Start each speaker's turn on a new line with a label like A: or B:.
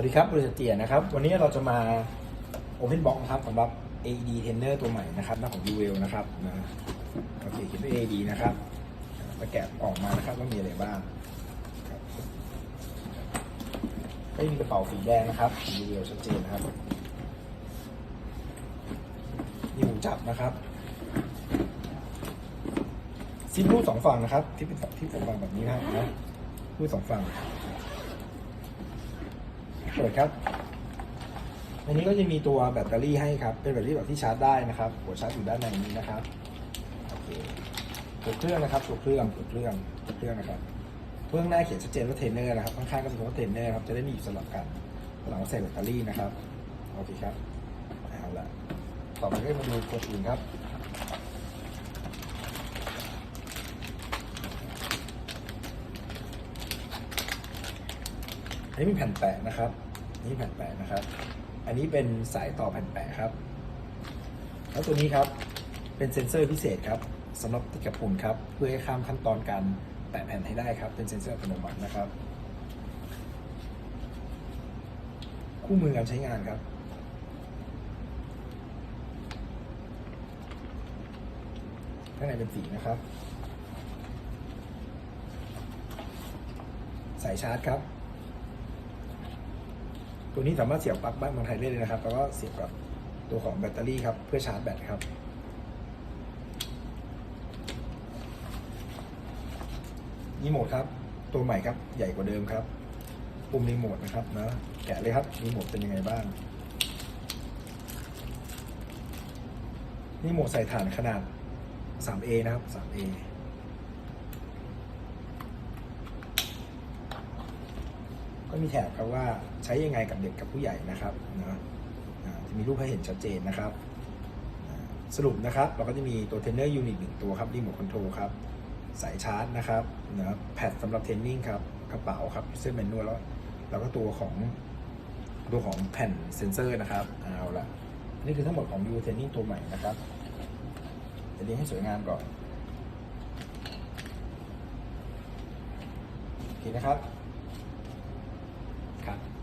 A: สวัสดีครับบริษัทเจียนะครับ วันนี้เราจะมา Open Box นะครับสำหรับ AED Trainer ตัวใหม่นะครับหน้าของ u w e l นะครับนะโอเคเขียนด้วย AED นะครับมาแกะออกมานะครับว่ามีอะไรบ้างก็มีกระเป๋าสีแดงนะครับ u w e l ชัดเจนนะครับมีหูจับนะครับซิปรูดสองฝั่งนะครับ ที่เป็นที่สองฝั่งแบบนี้นะครับนะรูดสองฝั่ง เปิดครับอันนี้ก็จะมีตัวแบตเตอรี่ให้ครับ เป็นแบตเตอรี่แบบที่ชาร์จได้นะครับ หัวชาร์จอยู่ด้านในนี้นะครับโอเคตัวเครื่องนะครับตัวเครื่องตัวเครื่องตัวเครื่องนะครับเครื่องหน้าเขียนชัดเจนว่าเทนเนอร์นะครับ ข้างๆก็เป็นคำว่าเทนเนอร์ครับ จะได้มีอยู่สลับกันหลังใส่แบตเตอรี่นะครับ โอเคครับ เอาละต่อไปก็มาดูตัวอื่นครับอันนี้มีแผ่นแปะนะครับ นี่แผ่นแปะนะครับ อันนี้เป็นสายต่อแผ่นแปะครับ แล้วตัวนี้ครับเป็นเซ็นเซอร์พิเศษครับสำหรับติดกับปุ่นครับ เพื่อให้ข้ามขั้นตอนการแปะแผ่นให้ได้ครับ เป็นเซ็นเซอร์อัตโนมัตินะครับ คู่มือการใช้งานครับ ข้างในเป็นสีนะครับ สายชาร์จครับ ตัวนี้สามารถเสียบปลั๊กบ้านเมืองไทยได้เลยนะครับ แล้วก็เสียบกับตัวของแบตเตอรี่ครับ เพื่อชาร์จแบตครับ รีโมทครับ ตัวใหม่ครับ ใหญ่กว่าเดิมครับ ปุ่มรีโมทนะครับนะ แกะเลยครับ รีโมทเป็นยังไงบ้าง รีโมทใส่ฐานขนาด 3A นะครับ 3A ก็มีแถบครับว่าใช้ยังไงกับเด็กกับผู้ใหญ่นะครับนะจะมีรูปให้เห็นชัดเจนนะครับสรุปนะครับเราก็จะมีตัวเทรนเนอร์ยูนิตหนึ่งตัวครับรีโมทคอนโทรลครับสายชาร์จนะครับนะแพดสำหรับเทรนนิ่งครับกระเป๋าครับเสื้อแมนนวลแล้วแล้วก็ตัวของตัวของแผ่นเซนเซอร์นะครับเอาละนี่คือทั้งหมดของยูเทรนนิ่งตัวใหม่นะครับจะเรียงให้สวยงามก่อนโอเคนะครับ acá.